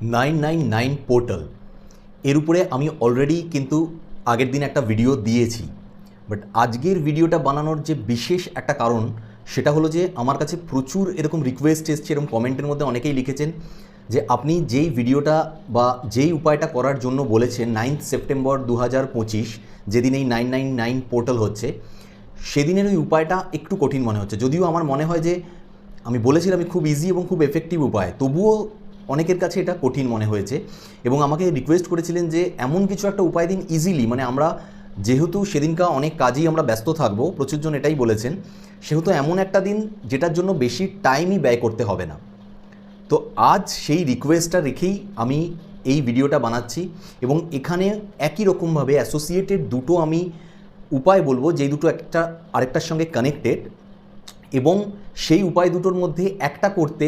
Nine nine nine portal. এর উপরে আমি অলরেডি কিন্তু আগের দিন একটা ভিডিও দিয়েছি। বাট আজকের ভিডিওটা বানানোর যে বিশেষ একটা কারণ, সেটা হলো যে আমার কাছে প্রচুর এরকম রিকোয়েস্ট এসছে, এরকম কমেন্টের মধ্যে অনেকেই লিখেছেন যে আপনি যেই ভিডিওটা বা যেই উপায়টা করার জন্য বলেছেন নাইন্থ সেপ্টেম্বর দু হাজার পঁচিশ, যেদিন এই নাইন নাইন নাইন পোর্টাল হচ্ছে, সেদিনের ওই উপায়টা একটু কঠিন মনে হচ্ছে। যদিও আমার মনে হয় যে আমি বলেছিলাম খুব ইজি এবং খুব এফেক্টিভ উপায়, তবুও অনেকের কাছে এটা কঠিন মনে হয়েছে এবং আমাকে রিকোয়েস্ট করেছিলেন যে এমন কিছু একটা উপায় দিন ইজিলি মানে আমরা যেহেতু সেদিনকা অনেক কাজেই আমরা ব্যস্ত থাকব প্রচুরজন এটাই বলেছেন, সেহেতু এমন একটা দিন যেটার জন্য বেশি টাইমই ব্যয় করতে হবে না। তো আজ সেই রিকোয়েস্টটা রেখেই আমি এই ভিডিওটা বানাচ্ছি এবং এখানে একই রকমভাবে অ্যাসোসিয়েটেড দুটো আমি উপায় বলব, যেই দুটো একটা আরেকটার সঙ্গে কানেক্টেড এবং সেই উপায় দুটোর মধ্যে একটা করতে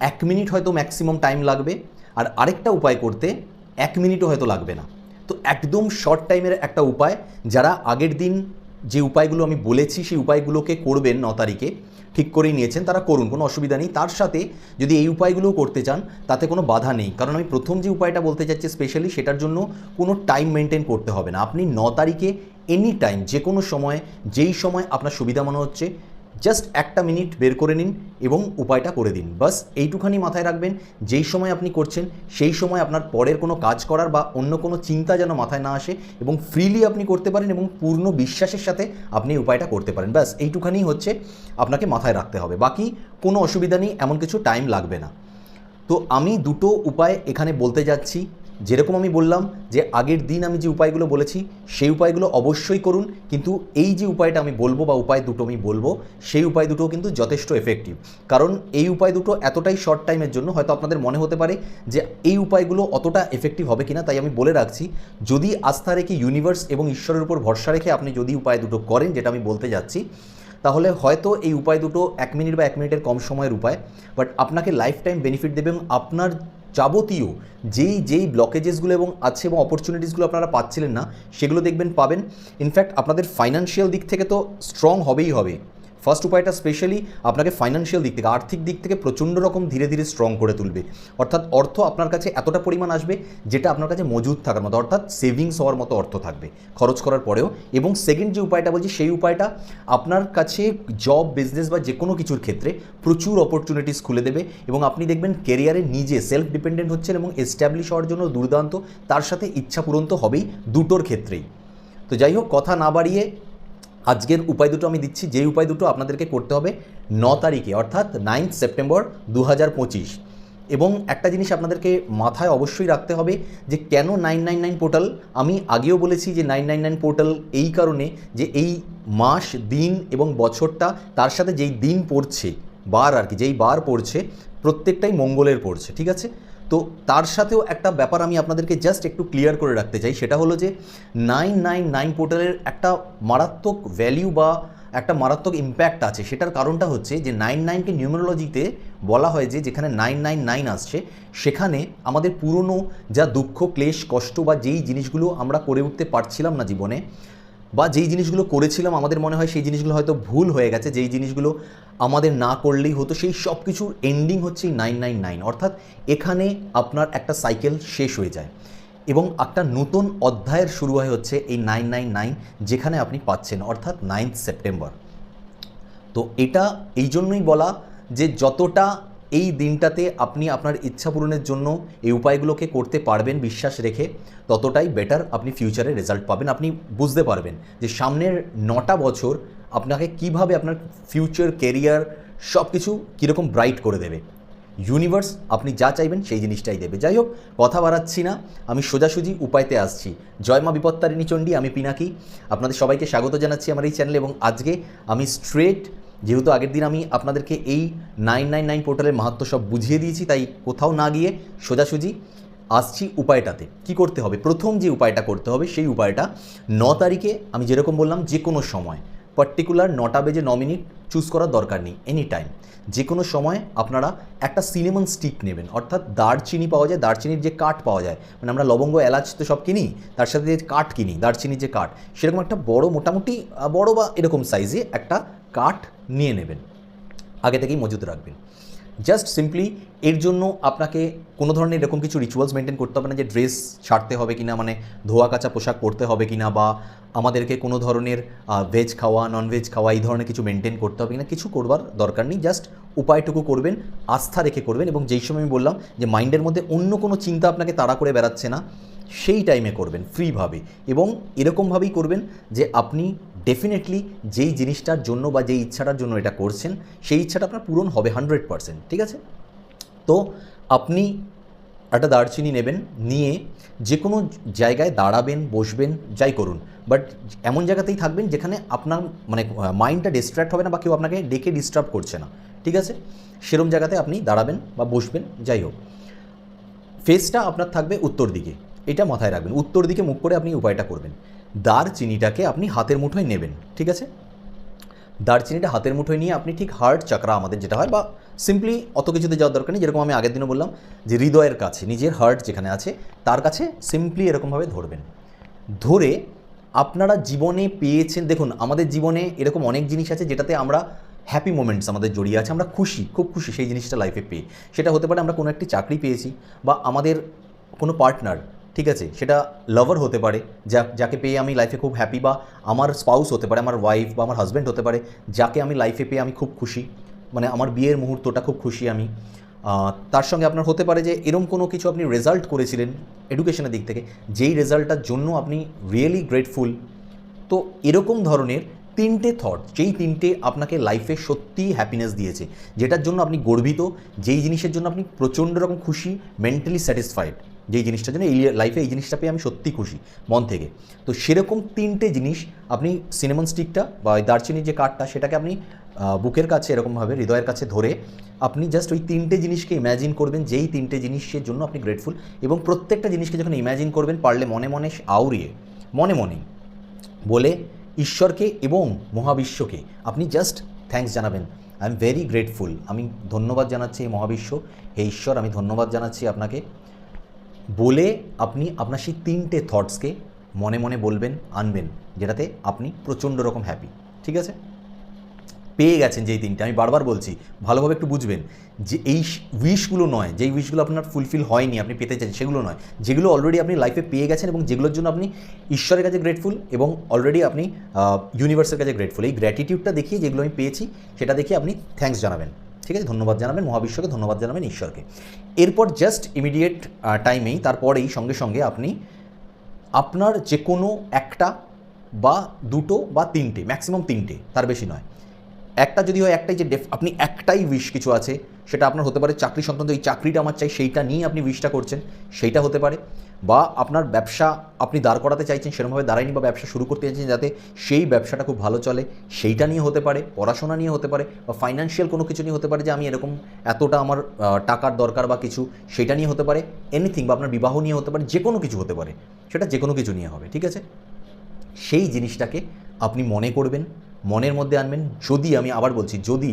এক মিনিট হয়তো ম্যাক্সিমাম টাইম লাগবে, আর আরেকটা উপায় করতে এক মিনিটও হয়তো লাগবে না। তো একদম শর্ট টাইমের একটা উপায়, যারা আগের দিন যে উপায়গুলো আমি বলেছি সেই উপায়গুলোকে করবেন ন তারিখে, ঠিক করেই নিয়েছেন, তারা করুন, কোনো অসুবিধা নেই। তার সাথে যদি এই উপায়গুলোও করতে চান, তাতে কোনো বাধা নেই। কারণ আমি প্রথম যে উপায়টা বলতে চাচ্ছি স্পেশালি সেটার জন্য কোনো টাইম মেনটেন করতে হবে না। আপনি ন তারিখে এনি টাইম যে কোনো সময়, যেই সময় আপনার সুবিধা মনে হচ্ছে জাস্ট একটা মিনিট বের করে নিন এবং উপায়টা করে দিন। বাস এইটুখানি মাথায় রাখবেন, যেই সময় আপনি করছেন, সেই সময় আপনার পরের কোনো কাজ করার বা অন্য কোনো চিন্তা যেন মাথায় না আসে এবং ফ্রিলি আপনি করতে পারেন এবং পূর্ণ বিশ্বাসের সাথে আপনি উপায়টা করতে পারেন। ব্যাস এইটুখানি হচ্ছে আপনাকে মাথায় রাখতে হবে। বাকি কোনো অসুবিধা নেই, এমন কিছু টাইম লাগবে না। তো আমি দুটো উপায় এখানে বলতে যাচ্ছি। যেরকম আমি বললাম যে আগের দিন আমি যে উপায়গুলো বলেছি, সেই উপায়গুলো অবশ্যই করুন। কিন্তু এই যে উপায়টা আমি বলব বা উপায় দুটো আমি বলব, সেই উপায় দুটো কিন্তু যথেষ্ট এফেক্টিভ কারণ এই উপায় দুটো এতটাই শর্ট টাইমের জন্য হয়তো আপনাদের মনে হতে পারে যে এই উপায়গুলো অতটা এফেক্টিভ হবে কিনা, তাই আমি বলে রাখছি, যদি আস্থা রেখে ইউনিভার্স এবং ঈশ্বরের উপর ভরসা রেখে আপনি যদি উপায় দুটো করেন, যেটা আমি বলতে যাচ্ছি, তাহলে হয়তো এই উপায় দুটো এক মিনিট বা এক মিনিটের কম সময়ের উপায়। বাট আপনাকে লাইফ টাইম বেনিফিট দেবে এবং আপনার যাবতীয় যেই যেই ব্লকেজেসগুলো এবং আছে এবং অপরচুনিটিসগুলো আপনারা পাচ্ছিলেন না, সেগুলো দেখবেন, পাবেন। ইনফ্যাক্ট আপনাদের ফাইন্যান্সিয়াল দিক থেকে তো স্ট্রং হবেই হবে। ফার্স্ট উপায়টা স্পেশালি আপনাকে ফাইন্যান্সিয়াল দিক থেকে, আর্থিক দিক থেকে প্রচণ্ড রকম ধীরে ধীরে স্ট্রং করে তুলবে। অর্থাৎ অর্থ আপনার কাছে এতটা পরিমাণ আসবে যেটা আপনার কাছে মজুদ থাকার মতো, অর্থাৎ সেভিংস হওয়ার মতো অর্থ থাকবে খরচ করার পরেও। এবং সেকেন্ড যে উপায়টা বলছি, সেই উপায়টা আপনার কাছে জব বিজনেস বা যে কোনো কিছুর ক্ষেত্রে প্রচুর অপরচুনিটিস খুলে দেবে। এবং আপনি দেখবেন কেরিয়ারে নিজে সেলফ ডিপেন্ডেন্ট হচ্ছেন এবং এস্টাবলিশ হওয়ার জন্য দুর্দান্ত, তার সাথে ইচ্ছা পূরণ তো হবেই দুটোর ক্ষেত্রেই। তো যাই হোক, কথা না বাড়িয়ে আজকের উপায় দুটো আমি দিচ্ছি। যেই উপায় দুটো আপনাদেরকে করতে হবে ন তারিখে, অর্থাৎ নাইন্থ সেপ্টেম্বর দু হাজার পঁচিশ। এবং একটা জিনিস আপনাদেরকে মাথায় অবশ্যই রাখতে হবে যে কেন নাইন নাইন নাইন পোর্টাল আমি আগেও বলেছি যে নাইন নাইন নাইন পোর্টাল এই কারণে যে এই মাস, দিন এবং বছরটা তার সাথে যেই দিন পড়ছে, বার আর কি, যেই বার পড়ছে, প্রত্যেকটাই মঙ্গলের পড়ছে, ঠিক আছে? তো তার সাথেও একটা ব্যাপার আমি আপনাদেরকে জাস্ট একটু ক্লিয়ার করে রাখতে চাই, সেটা হলো যে নাইন নাইন নাইন পোর্টালের একটা মারাত্মক ভ্যালিউ বা একটা মারাত্মক ইম্প্যাক্ট আছে। সেটার কারণটা হচ্ছে যে নাইন নাইনকে নিউমেরোলজিতে বলা হয় যে যেখানে নাইন নাইন নাইন আসছে, সেখানে আমাদের পুরনো যা দুঃখ, ক্লেশ, কষ্ট বা যেই জিনিসগুলো আমরা করে উঠতে পারছিলাম না জীবনে বা যেই জিনিসগুলো করেছিলাম, আমাদের মনে হয় সেই জিনিসগুলো হয়তো ভুল হয়ে গেছে। যেই জিনিসগুলো আমাদের না করলেই হতো, সেই সব কিছুর এন্ডিং হচ্ছে নাইন নাইন নাইন অর্থাৎ এখানে আপনার একটা সাইকেল শেষ হয়ে যায়। এবং একটা নতুন অধ্যায়ের শুরু হয় হচ্ছে এই নাইন নাইন নাইন যেখানে আপনি পাচ্ছেন, অর্থাৎ নাইন্থ সেপ্টেম্বর তো এটা এই জন্যই বলা যে যতটা এই দিনটাতে আপনি আপনার ইচ্ছা পূরণের জন্য এই উপায়গুলোকে করতে পারবেন বিশ্বাস রেখে, ততটাই বেটার আপনি ফিউচারে রেজাল্ট পাবেন। আপনি বুঝতে পারবেন যে সামনের নটা বছর আপনাকে কীভাবে আপনার ফিউচার কেরিয়ার সব কিছু কীরকম ব্রাইট করে দেবে। ইউনিভার্স আপনি যা চাইবেন সেই জিনিসটাই দেবে। যাই হোক, কথা বাড়াচ্ছি না। আমি সোজাসুজি উপায়তে আসছি। জয় মা বিপত্তারিণী চণ্ডী, আমি পিনাকি। আপনাদের সবাইকে স্বাগত জানাচ্ছি আমার এই চ্যানেলে এবং আজকে আমি স্ট্রেট যেহেতু আগের দিন আমি আপনাদেরকে এই নাইন নাইন নাইন পোর্টালের মাহাত্ম সব বুঝিয়ে দিয়েছি, তাই কোথাও না গিয়ে সোজাসুজি আসছি উপায়টাতে। কি করতে হবে? প্রথম যে উপায়টা করতে হবে, সেই উপায়টা ন তারিখে আমি যেরকম বললাম যে কোনো সময় পার্টিকুলার নটা বেজে ন মিনিট চুজ করার দরকার নেই এনি টাইম যে কোনো সময় আপনারা একটা সিনেমন স্টিক নেবেন, অর্থাৎ দারচিনি পাওয়া যায়, দারচিনির যে কাঠ পাওয়া যায় মানে আমরা লবঙ্গ, এলাচ তো সব কিনি, তার সাথে যে কাঠ কিনি, দারচিনির যে কাঠ, সেরকম একটা বড়, মোটামুটি বড় বা এরকম সাইজে একটা কাঠ নিয়ে নেবেন। আগে থেকেই মজুদ রাখবেন। জাস্ট সিম্পলি এর জন্য আপনাকে কোনো ধরনের এরকম কিছু রিচুয়ালস মেনটেন করতে হবে না যে ড্রেস ছাড়তে হবে কিনা মানে ধোয়া কাচা পোশাক পরতে হবে কিনা বা আমাদেরকে কোনো ধরনের ভেজ খাওয়া নন ভেজ খাওয়া এই ধরনের কিছু মেনটেন করতে হবে কিনা, কিছু করবার দরকার নেই। জাস্ট উপায়টুকু করবেন, আস্থা রেখে করবেন এবং যেই সময় আমি বললাম যে মাইন্ডের মধ্যে অন্য কোনো চিন্তা আপনাকে তাড়া করে বেড়াচ্ছে না, সেই টাইমে করবেন ফ্রিভাবে এবং এরকমভাবেই করবেন যে আপনি ডেফিনেটলি যেই জিনিসটার জন্য বা যেই ইচ্ছাটার জন্য এটা করছেন, সেই ইচ্ছাটা আপনার পূরণ হবে হান্ড্রেড পারসেন্ট ঠিক আছে? তো আপনি একটা দারচিনি নেবেন, নিয়ে যে কোনো জায়গায় দাঁড়াবেন, বসবেন, যাই করুন। বাট এমন জায়গাতেই থাকবেন যেখানে আপনার মানে মাইন্ডটা ডিস্ট্র্যাক্ট হবে না বা কেউ আপনাকে ডেকে ডিস্টার্ব করছে না, ঠিক আছে? সেরম জায়গাতে আপনি দাঁড়াবেন বা বসবেন, যাই হোক। ফেসটা আপনার থাকবে উত্তর দিকে, এটা মাথায় রাখবেন। উত্তর দিকে মুখ করে আপনি উপায়টা করবেন। দারচিনিটাকে আপনি হাতের মুঠোয় নেবেন, ঠিক আছে? দারচিনিটা হাতের মুঠোয় নিয়ে আপনি ঠিক হার্ট চাকরা আমাদের যেটা হয়, বা সিম্পলি অত কিছুতে যাওয়ার দরকার নেই, যেরকম আমি আগের দিনও বললাম যে হৃদয়ের কাছে, নিজের হার্ট যেখানে আছে, তার কাছে সিম্পলি এরকমভাবে ধরবেন। ধরে আপনারা জীবনে পেয়েছেন, দেখুন, আমাদের জীবনে এরকম অনেক জিনিস আছে যেটাতে আমরা হ্যাপি মোমেন্টস আমাদের জড়িয়ে আছে, আমরা খুশি, খুব খুশি সেই জিনিসটা লাইফে পেয়ে। সেটা হতে পারে আমরা কোনো একটি চাকরি পেয়েছি, বা আমাদের কোনো পার্টনার ঠিক আছে, সেটা লাভার হতে পারে, যা, যাকে পেয়ে আমি লাইফে খুব হ্যাপি বা আমার স্পাউস হতে পারে, আমার ওয়াইফ বা আমার হাজব্যান্ড হতে পারে, যাকে আমি লাইফে পেয়ে আমি খুব খুশি মানে আমার বিয়ের মুহূর্তটা খুব খুশি আমি। তার সঙ্গে আপনার হতে পারে যে এরম কোনো কিছু আপনি রেজাল্ট করেছিলেন এডুকেশনের দিক থেকে, যেই রেজাল্টটার জন্য আপনি রিয়েলি গ্রেটফুল তো এরকম ধরনের তিনটে থট যেই তিনটে আপনাকে লাইফে সত্যিই হ্যাপিনেস দিয়েছে, যেটার জন্য আপনি গর্বিত, যেই জিনিসের জন্য আপনি প্রচণ্ড রকম খুশি মেন্টালি স্যাটিসফাইড যেই জিনিসটার জন্য এই লাইফে এই জিনিসটা পেয়ে আমি সত্যি খুশি, মন থেকে। তো সেরকম তিনটে জিনিস আপনি সিনেমন স্টিকটা বা ওই দারচিনির যে কাঠটা সেটাকে আপনি বুকের কাছে এরকমভাবে, হৃদয়ের কাছে ধরে আপনি জাস্ট ওই তিনটে জিনিসকে ইম্যাজিন করবেন, যেই তিনটে জিনিসের জন্য আপনি গ্রেটফুল এবং প্রত্যেকটা জিনিসকে যখন ইম্যাজিন করবেন, পারলে মনে মনে আউরিয়ে মনে মনে বলে ঈশ্বরকে এবং মহাবিশ্বকে আপনি জাস্ট থ্যাঙ্কস জানাবেন। আই এম ভেরি গ্রেটফুল আমি ধন্যবাদ জানাচ্ছি এই মহাবিশ্ব। হে ঈশ্বর, আমি ধন্যবাদ জানাচ্ছি আপনাকে। বলে আপনি আপনার সেই তিনটে থটসকে মনে মনে বলবেন, আনবেন, যেটাতে আপনি প্রচণ্ড রকম হ্যাপি ঠিক আছে? পেয়ে গেছেন যেই তিনটে। আমি বারবার বলছি, ভালোভাবে একটু বুঝবেন যে এই উইশগুলো নয়, যেই উইশগুলো আপনার ফুলফিল হয়নি, আপনি পেতে চান সেগুলো নয়। যেগুলো অলরেডি আপনি লাইফে পেয়ে গেছেন এবং যেগুলোর জন্য আপনি ঈশ্বরের কাছে গ্রেটফুল এবং অলরেডি আপনি ইউনিভার্সের কাছে গ্রেটফুল এই গ্র্যাটিটিউডটা দেখিয়ে যেগুলো আমি পেয়েছি, সেটা দেখিয়ে আপনি থ্যাঙ্কস জানাবেন। ঠিক আছে ধন্যবাদ জানাবেন, মহাবিশ্বকে ধন্যবাদ জানাবেন ঈশ্বরকে। এরপর জাস্ট ইমিডিয়েট টাইমেই তারপরেই সঙ্গে সঙ্গে আপনি আপনার যে কোনো একটা বা দুটো বা তিনটে ম্যাক্সিমাম তিনটে, তার বেশি নয়। একটা যদি হয়, একটাই যে ডেফ আপনি একটাই উইশ কিছু আছে, সেটা আপনার হতে পারে চাকরি সংক্রান্ত, এই চাকরিটা আমার চাই, সেইটা নিয়ে আপনি উইশটা করছেন, সেইটা হতে পারে। বা আপনার ব্যবসা আপনি দাঁড় করাতে চাইছেন সেরকমভাবে দাঁড়ায়নি বা ব্যবসা শুরু করতে চাইছেন যাতে সেই ব্যবসাটা খুব ভালো চলে, সেইটা নিয়ে হতে পারে, পড়াশোনা নিয়ে হতে পারে বা ফাইন্যান্সিয়াল কোনো কিছু নিয়ে হতে পারে যে আমি এরকম এতটা আমার টাকার দরকার বা কিছু, সেটা নিয়ে হতে পারে এনিথিং বা আপনার বিবাহ নিয়ে হতে পারে, যে কোনো কিছু হতে পারে, সেটা যে কোনো কিছু নিয়ে হবে, ঠিক আছে? সেই জিনিসটাকে আপনি মনে করবেন, মনের মধ্যে আনবেন, যদি আমি আবার বলছি, যদি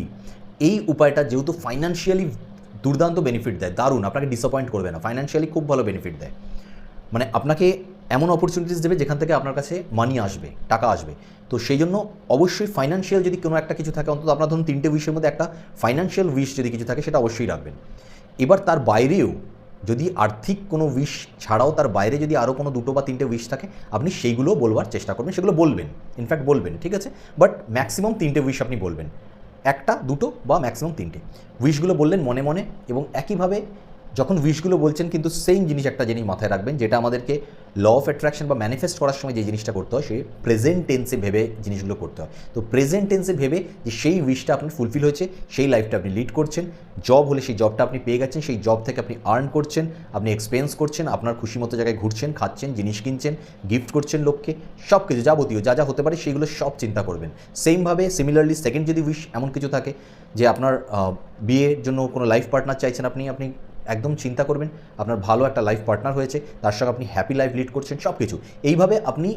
এই উপায়টা যেহেতু ফাইন্যান্সিয়ালি দুর্দান্ত বেনিফিট দেয়, দারুণ, আপনাকে ডিসঅ্যাপয়েন্ট করবে না ফাইন্যান্সিয়ালি খুব ভালো বেনিফিট দেয় মানে আপনাকে এমন অপরচুনিটিস দেবে যেখান থেকে আপনার কাছে মানি আসবে, টাকা আসবে। তো সেই জন্য অবশ্যই ফাইন্যান্সিয়াল যদি কোনো একটা কিছু থাকে, অন্তত আপনার ধরুন তিনটে উইশের মধ্যে একটা ফাইন্যান্সিয়াল উইশ যদি কিছু থাকে, সেটা অবশ্যই রাখবেন। এবার তার বাইরেও যদি আর্থিক কোনো উইশ ছাড়াও তার বাইরে যদি আরও কোনো দুটো বা তিনটে উইশ থাকে, আপনি সেইগুলো বলবার চেষ্টা করবেন, সেগুলো বলবেন। ইনফ্যাক্ট বলবেন, ঠিক আছে? বাট ম্যাক্সিমাম তিনটে উইশ আপনি বলবেন। একটা, দুটো বা ম্যাক্সিমাম তিনটে। উইশগুলো বললেন মনে মনে এবং একইভাবে যখন উইশগুলো বলছেন কিন্তু সেম জিনিস একটা জিনিস মাথায় রাখবেন, যেটা আমাদেরকে ল অফ অ্যাট্রাকশন বা ম্যানিফেস্ট করার সময় যে জিনিসটা করতে হয়, সেই প্রেজেন্ট টেন্সে ভেবে জিনিসগুলো করতে হয়। তো প্রেজেন্ট টেন্সে ভেবে যে সেই উইশটা আপনার ফুলফিল হয়েছে, সেই লাইফটা আপনি লিড করছেন জব হলে সেই জবটা আপনি পেয়ে গেছেন, সেই জব থেকে আপনি আর্ন করছেন, আপনি এক্সপেন্স করছেন, আপনার খুশি মতো জায়গায় ঘুরছেন, খাচ্ছেন, জিনিস কিনছেন গিফট করছেন লোককে সব কিছু যাবতীয় যা যা হতে পারে সেগুলো সব চিন্তা করবেন। সেমভাবে সিমিলারলি সেকেন্ড যদি উইশ এমন কিছু থাকে, যে আপনার বিয়ের জন্য কোনো লাইফ পার্টনার চাইছেন আপনি আপনি একদম চিন্তা করবেন, আপনার ভালো একটা লাইফ পার্টনার হয়েছে, তার সঙ্গে আপনি হ্যাপি লাইফ লিড করছেন সব কিছু এইভাবে আপনি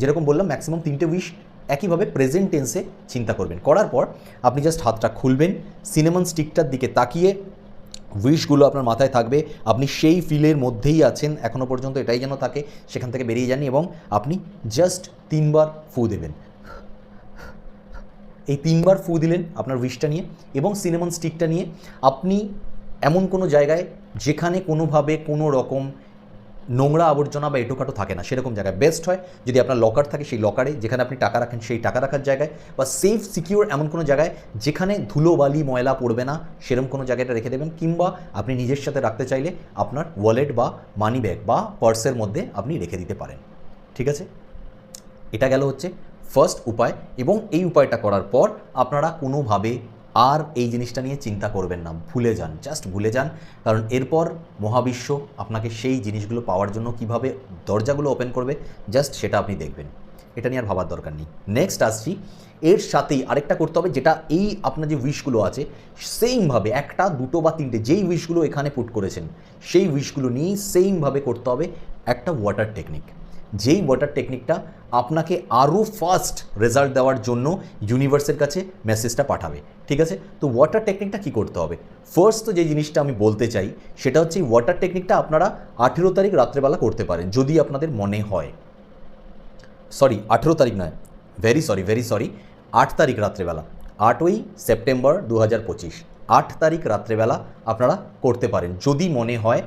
যেরকম বললাম ম্যাক্সিমাম তিনটে উইশ একইভাবে প্রেজেন্ট টেন্সে চিন্তা করবেন। করার পর আপনি জাস্ট হাতটা খুলবেন সিনেমান স্টিকটার দিকে তাকিয়ে উইশগুলো আপনার মাথায় থাকবে, আপনি সেই ফিলের মধ্যেই আছেন এখনও পর্যন্ত এটাই যেন থাকে, সেখান থেকে বেরিয়ে যাননি এবং আপনি জাস্ট তিনবার ফু দেবেন। এই তিনবার ফু দিলেন আপনার উইশটা নিয়ে এবং সিনেমন স্টিকটা নিয়ে আপনি এমন কোনো জায়গায় যেখানে কোনোভাবে কোনো রকম নোংরা আবর্জনা বা এটোকাটো থাকে না, সেরকম জায়গায়। বেস্ট হয় যদি আপনার লকার থাকে সেই লকারে যেখানে আপনি টাকা রাখেন সেই টাকা রাখার জায়গায় বা সেফ সিকিউর এমন কোনো জায়গায় যেখানে ধুলো, বালি, ময়লা পড়বে না, সেরকম কোনো জায়গাটা রেখে দেবেন। কিংবা আপনি নিজের সাথে রাখতে চাইলে আপনার ওয়ালেট বা মানি ব্যাগ বা পার্সের মধ্যে আপনি রেখে দিতে পারেন। ঠিক আছে? এটা গেল হচ্ছে ফার্স্ট উপায় এবং এই উপায়টা করার পর আপনারা কোনোভাবে আর এই জিনিসটা নিয়ে চিন্তা করবেন না, ভুলে যান জাস্ট ভুলে যান। কারণ এরপর মহাবিশ্ব আপনাকে সেই জিনিসগুলো পাওয়ার জন্য কীভাবে দরজাগুলো ওপেন করবে জাস্ট সেটা আপনি দেখবেন। এটা নিয়ে আর ভাবার দরকার নেই। নেক্সট আসছি, এর সাথেই আরেকটা করতে হবে, যেটা এই আপনার যে উইশগুলো আছে সেইমভাবে একটা, দুটো বা তিনটে, যেই উইশগুলো এখানে পুট করেছেন, সেই উইশগুলো নিয়েই সেইমভাবে করতে হবে একটা ওয়াটার টেকনিক যেই ওয়াটার টেকনিকটা আপনাকে আরও ফাস্ট রেজাল্ট দেওয়ার জন্য ইউনিভার্সের কাছে মেসেজটা পাঠাবে, ঠিক আছে? তো ওয়াটার টেকনিকটা কি করতে হবে? ফার্স্ট তো যে জিনিসটা আমি বলতে চাই, সেটা হচ্ছে এই ওয়াটার টেকনিকটা আপনারা আঠেরো তারিখ রাত্রেবেলা করতে পারেন, যদি আপনাদের মনে হয়। সরি আঠেরো তারিখ নয় ভেরি সরি ভেরি সরি আট তারিখ রাত্রেবেলা, আটই সেপ্টেম্বর দু হাজার পঁচিশ, আট তারিখ রাত্রেবেলা আপনারা করতে পারেন, যদি মনে হয়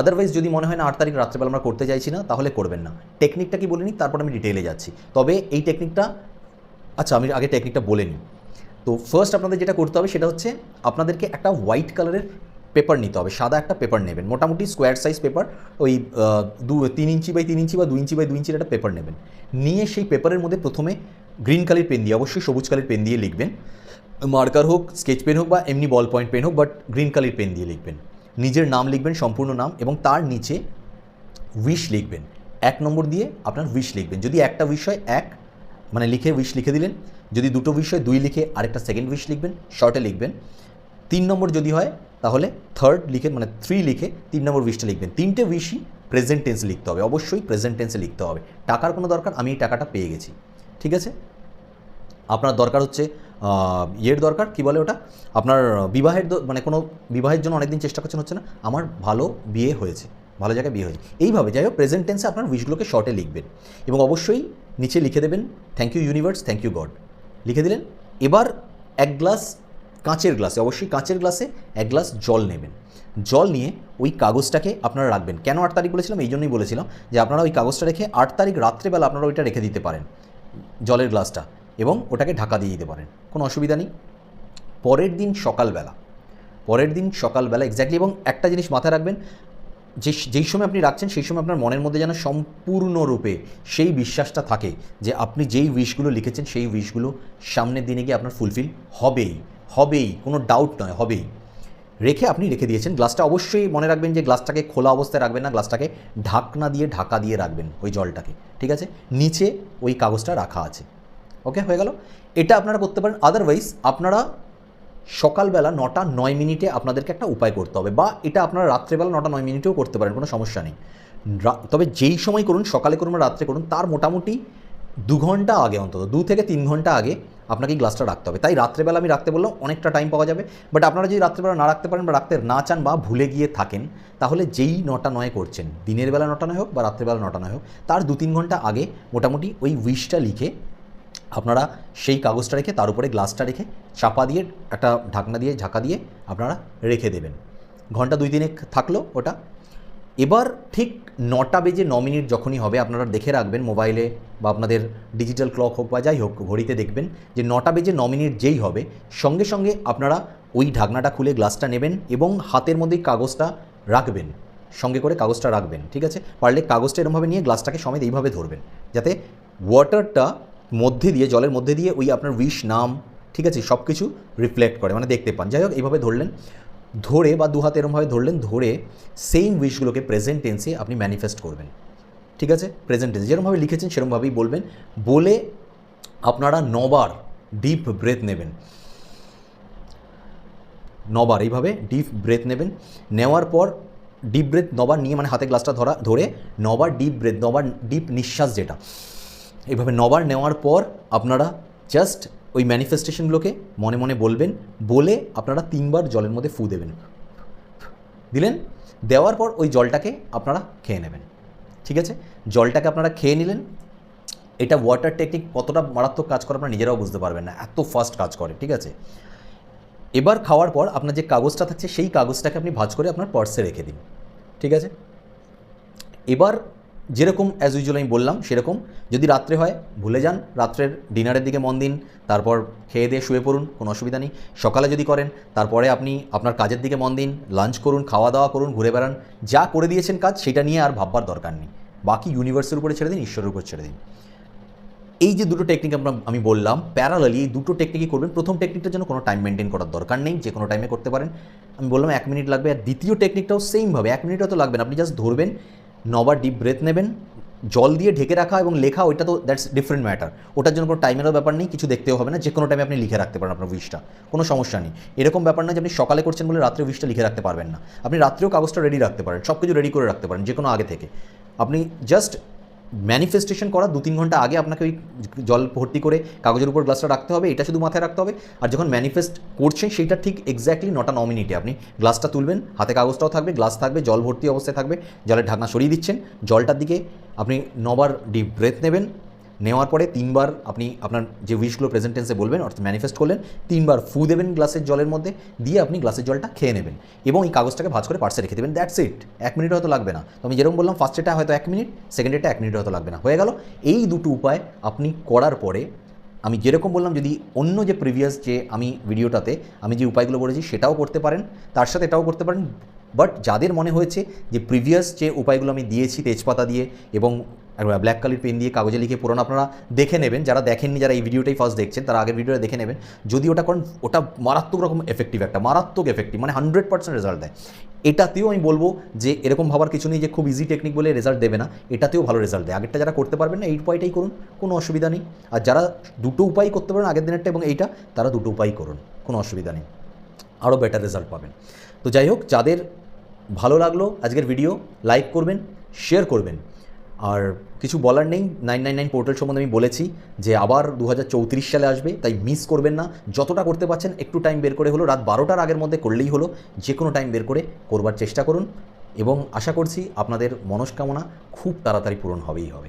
আদারওয়াইজ যদি মনে হয় না আট তারিখ রাত্রেবেলা আমরা করতে চাইছি না, তাহলে করবেন না। টেকনিকটা কি বলে নিই? তারপর আমি ডিটেলে যাচ্ছি। তবে এই টেকনিকটা আচ্ছা আমি আগে টেকনিকটা বলে নিই। তো ফার্স্ট আপনাদের যেটা করতে হবে, সেটা হচ্ছে আপনাদেরকে একটা হোয়াইট কালারের পেপার নিতে হবে। সাদা একটা পেপার নেবেন। মোটামুটি স্কোয়ার সাইজ পেপার ওই দু, তিন ইঞ্চি বাই তিন ইঞ্চি বা দু ইঞ্চি বাই দু ইঞ্চির একটা পেপার নেবেন। নিয়ে সেই পেপারের মধ্যে প্রথমে গ্রিন কালির পেন দিয়ে, অবশ্যই সবুজ কালির পেন দিয়ে লিখবেন। মার্কার হোক স্কেচ পেন হোক বা এমনি বল পয়েন্ট পেন হোক বাট গ্রিন কালির পেন দিয়ে লিখবেন। নিজের নাম লিখবেন, সম্পূর্ণ নাম, এবং তার নিচে উইশ লিখবেন। এক নম্বর দিয়ে আপনার উইশ লিখবেন। যদি একটা উইশ হয়, এক মানে লিখে উইশ লিখে দিলেন। যদি দুটো উইশ হয়, দুই লিখে আরেকটা সেকেন্ড উইশ লিখবেন শর্টে লিখবেন। তিন নম্বর যদি হয়, তাহলে থার্ড লিখে মানে থ্রি লিখে তিন নম্বর উইশটা লিখবেন। তিনটে উইশই প্রেজেন্ট টেন্সে লিখতে হবে। অবশ্যই প্রেজেন্ট টেন্সে লিখতে হবে। টাকার কোনো দরকার, আমি এই টাকাটা পেয়ে গেছি। ঠিক আছে? আপনার দরকার হচ্ছে ইয়ের দরকার, কি বলে ওটা? আপনার বিবাহের মানে কোনো বিবাহের জন্য অনেকদিন চেষ্টা করছেন হচ্ছে না? আমার ভালো বিয়ে হয়েছে, ভালো জায়গায় বিয়ে হয়েছে। এইভাবে, যাই হোক প্রেজেন্ট টেন্সে আপনার উইশগুলোকে শর্টে লিখবেন এবং অবশ্যই নিচে লিখে দেবেন thank you universe thank you God লিখে দিলেন। এবার এক গ্লাস কাঁচের গ্লাসে অবশ্যই কাঁচের গ্লাসে এক গ্লাস জল নেবেন। জল নিয়ে ওই কাগজটাকে আপনারা রাখবেন। কেন আট তারিখ বলেছিলাম? এই জন্যই বলেছিলাম যে আপনারা ওই কাগজটা রেখে আট তারিখ রাত্রেবেলা আপনারা ওইটা রেখে দিতে পারেন, জলের গ্লাসটা এবং ওটাকে ঢাকা দিয়ে দিতে পারেন। কোনো অসুবিধা নেই। পরের দিন সকালবেলা, পরের দিন সকালবেলা এক্স্যাক্টলি এবং একটা জিনিস মাথায় রাখবেন, যে যেই সময় আপনি রাখছেন, সেই সময় আপনার মনের মধ্যে যেন সম্পূর্ণরূপে সেই বিশ্বাসটা থাকে যে আপনি যেই উইশগুলো লিখেছেন, সেই উইশগুলো সামনের দিনে গিয়ে আপনার ফুলফিল হবেই হবেই, কোনো ডাউট নয়, হবেই। রেখে আপনি রেখে দিয়েছেন। গ্লাসটা অবশ্যই মনে রাখবেন যে গ্লাসটাকে খোলা অবস্থায় রাখবেন না গ্লাসটাকে ঢাকনা দিয়ে ঢাকা দিয়ে রাখবেন ওই জলটাকে, ঠিক আছে? নিচে ওই কাগজটা রাখা আছে। ওকে হয়ে গেল। এটা আপনারা করতে পারেন। আদারওয়াইজ আপনারা সকালবেলা নটা নয় মিনিটে আপনাদেরকে একটা উপায় করতে হবে বা এটা আপনারা রাত্রেবেলা নটা নয় মিনিটেও করতে পারেন, কোনো সমস্যা নেই। তবে যেই সময় করুন, সকালে করুন বা রাত্রে করুন, তার মোটামুটি দু ঘণ্টা আগে অন্তত, দু থেকে তিন ঘণ্টা আগে আপনাকে গ্লাসটা রাখতে হবে। তাই রাত্রেবেলা আমি রাখতে বললাম, অনেকটা টাইম পাওয়া যাবে। বাট আপনারা যদি রাত্রেবেলা না রাখতে পারেন বা রাখতে না চান বা ভুলে গিয়ে থাকেন, তাহলে যেই নটা নয় করছেন, দিনের বেলা নটা নয় হোক বা রাত্রেবেলা নটা নয় হোক, তার দু তিন ঘণ্টা আগে মোটামুটি ওই উইশটা লিখে আপনারা সেই কাগজটা রেখে, তার উপরে গ্লাসটা রেখে চাপা দিয়ে, একটা ঢাকনা দিয়ে, ঝাঁকা দিয়ে আপনারা রেখে দেবেন। ঘণ্টা দুই দিনে থাকল ওটা। এবার ঠিক নটা বেজে ন মিনিট যখনই হবে, আপনারা দেখে রাখবেন মোবাইলে বা আপনাদের ডিজিটাল ক্লক হোক বা যাই হোক, ঘড়িতে দেখবেন যে নটা বেজে ন মিনিট যেই হবে, সঙ্গে সঙ্গে আপনারা ওই ঢাকনাটা খুলে গ্লাসটা নেবেন এবং হাতের মধ্যেই কাগজটা রাখবেন। সঙ্গে করে কাগজটা রাখবেন, ঠিক আছে? পারলে কাগজটা এরমভাবে নিয়ে গ্লাসটাকে সমেত এইভাবে ধরবেন, যাতে ওয়াটারটা মধ্যে দিয়ে, জলের মধ্যে দিয়ে ওই আপনার উইশ, নাম, ঠিক আছে সব কিছু রিফ্লেক্ট করে। মানে দেখতে পান। যাই হোক, এইভাবে ধরলেন, ধরে বা দু হাতে এরমভাবে ধরলেন, ধরে সেম উইশগুলোকে প্রেজেন্ট টেন্সে আপনি ম্যানিফেস্ট করবেন। ঠিক আছে? প্রেজেন্ট টেন্সে যেরকমভাবে লিখেছেন সেরকমভাবেই বলবেন। বলে আপনারা নবার ডিপ ব্রেথ নেবেন। নবার, এইভাবে ডিপ ব্রেথ নেবেন। নেওয়ার পর ডিপ ব্রেথ নবার নিয়ে মানে হাতে গ্লাসটা ধরা, ধরে নবার ডিপ ব্রেথ নবার ডিপ নিঃশ্বাস যেটা। এইভাবে নবার নেওয়ার পর আপনারা জাস্ট ওই ম্যানিফেস্টেশনগুলোকে মনে মনে বলবেন, বলে আপনারা তিনবার জলের মধ্যে ফু দেবেন। দিলেন? দেওয়ার পর ওই জলটাকে আপনারা খেয়ে নেবেন। ঠিক আছে? জলটাকে আপনারা খেয়ে নিলেন। এটা ওয়াটার টেকনিক কতটা মারাত্মক কাজ করে আপনারা নিজেরাও বুঝতে পারবেন না। এত ফাস্ট কাজ করে, ঠিক আছে? এবার খাওয়ার পর আপনার যে কাগজটা থাকছে, সেই কাগজটাকে আপনি ভাজ করে আপনার পার্সে রেখে দিন। ঠিক আছে? এবার যেরকম অ্যাজ ইউজুয়াল আমি বললাম, সেরকম। যদি রাত্রে হয়, ভুলে যান। রাত্রের ডিনারের দিকে মন দিন, তারপর খেয়ে দিয়ে শুয়ে পড়ুন, কোনো অসুবিধা নেই। সকালে যদি করেন, তারপরে আপনি আপনার কাজের দিকে মন দিন লাঞ্চ করুন, খাওয়া দাওয়া করুন, ঘুরে বেড়ান। যা করে দিয়েছেন কাজ, সেটা নিয়ে আর ভাববার দরকার নেই। বাকি ইউনিভার্সের উপরে ছেড়ে দিন, ঈশ্বরের উপর ছেড়ে দিন। এই যে দুটো টেকনিক আমরা, আমি বললাম প্যারালালি এই দুটো টেকনিকই করবেন। প্রথম টেকনিকটার জন্য কোনো টাইম মেনটেন করার দরকার নেই, যে কোনো টাইমে করতে পারেন। আমি বললাম, এক মিনিট লাগবে। আর দ্বিতীয় টেকনিকটাও সেমভাবে এক মিনিটও তো লাগবে না। আপনি জাস্ট ধরবেন নবার ডিপ ব্রেথ নেবেন, জল দিয়ে ঢেকে রাখা এবং লেখা ওইটা তো দ্যাটস ডিফারেন্ট ম্যাটার ওটার জন্য কোনো টাইমেরও ব্যাপার নেই, কিছু দেখতেও হবে না যে কোনো টাইমে আপনি লিখে রাখতে পারেন আপনার উইশটা কোনো সমস্যা নেই। এরকম ব্যাপার না যে আপনি সকালে করছেন বলে রাত্রে উইশটা লিখে রাখতে পারবেন না। আপনি রাত্রেও কাগজটা রেডি রাখতে পারেন সব কিছু রেডি করে রাখতে পারেন যে কোনো আগে থেকে। আপনি জাস্ট ম্যানিফেস্টেশন করা দু তিন ঘণ্টা আগে আপনাকে ওই জল ভর্তি করে কাগজের উপর গ্লাসটা রাখতে হবে, এটা শুধু মাথায় রাখতে হবে। আর যখন ম্যানিফেস্ট করছেন সেইটা ঠিক এক্স্যাক্টলি নটা ন মিনিটে আপনি গ্লাসটা তুলবেন, হাতে কাগজটাও থাকবে গ্লাস থাকবে, জল ভর্তি অবস্থায় থাকবে, জলের ঢাকনা সরিয়ে দিচ্ছেন, জলটার দিকে আপনি নবার ডিপ ব্রেথ নেবেন নেওয়ার পরে তিনবার আপনি আপনার যে উইশগুলো প্রেজেন্টেন্সে বলবেন, অর্থাৎ ম্যানিফেস্ট করলেন, তিনবার ফু দেবেন গ্লাসের জলের মধ্যে, দিয়ে আপনি গ্লাসের জলটা খেয়ে নেবেন এবং এই কাগজটাকে ভাজ করে পার্সে রেখে দেবেন দ্যাটস ইট এক মিনিট হয়তো লাগবে না। তো আমি যেরকম বললাম ফার্স্টেটা হয়তো এক মিনিট সেকেন্ডেটা এক মিনিট হয়তো লাগবে না। হয়ে গেল। এই দুটো উপায় আপনি করার পরে, আমি যেরকম বললাম, যদি অন্য যে প্রিভিয়াস যে আমি ভিডিওটাতে আমি যে উপায়গুলো বলেছি, সেটাও করতে পারেন, তার সাথে এটাও করতে পারেন বাট যাদের মনে হয়েছে যে প্রিভিয়াস যে উপায়গুলো আমি দিয়েছি তেজপাতা দিয়ে এবং ব্ল্যাক কালির পেন দিয়ে কাগজে লিখে পুরোনো আপনারা দেখে নেবেন। যারা দেখেননি, যারা এই ভিডিওটাই ফার্স্ট দেখছেন, তারা আগের ভিডিওটা দেখে নেবেন। যদি ওটা করেন ওটা মারাত্মক রকম এফেক্টিভ একটা, মারাত্মক এফেক্টিভ মানে হান্ড্রেড পার্সেন্ট রেজাল্ট দেয়। এটাতেও আমি বলব যে এরকম ভাবার কিছু নেই যে খুব ইজি টেকনিক বলে রেজাল্ট দেবে না। এটাতেও ভালো রেজাল্ট দেয়। আগেরটা যারা করতে পারবেন না, এই উপায়টাই করুন, কোনো অসুবিধা নেই। আর যারা দুটো উপায় করতে পারেন আগের দিনেরটা এবং এইটা, তারা দুটো উপায় করুন, কোনো অসুবিধা নেই। আরও বেটার রেজাল্ট পাবেন। তো যাই হোক, যাদের ভালো লাগল আজকের ভিডিও লাইক করবেন শেয়ার করবেন। আর কিছু বলার নেই নাইন নাইন নাইন পোর্টাল সম্বন্ধে আমি বলেছি যে আবার দু হাজার চৌত্রিশ সালে আসবে, তাই মিস করবেন না। যতটা করতে পারছেন, একটু টাইম বের করে হলো, রাত বারোটার আগের মধ্যে করলেই হলো, যে কোনো টাইম বের করে করবার চেষ্টা করুন এবং আশা করছি আপনাদের মনস্কামনা খুব তাড়াতাড়ি পূরণ হবেই হবে।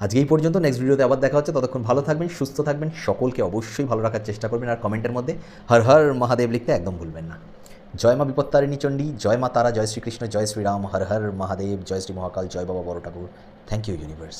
আজকে এই পর্যন্ত নেক্সট ভিডিওতে আবার দেখা হচ্ছে, ততক্ষণ ভালো থাকবেন, সুস্থ থাকবেন, সকলকে অবশ্যই ভালো রাখার চেষ্টা করবেন, আর কমেন্টের মধ্যে হর হর মহাদেব লিখতে একদম ভুলবেন না। জয় মা বিপত্তারিণী চণ্ডী, জয় মা তারা, জয় শ্রীকৃষ্ণ, জয় শ্রীরাম, হর হর মহাদেব, জয় শ্রী মহাকাল, জয় বাবা বড় ঠাকুর। Thank you universe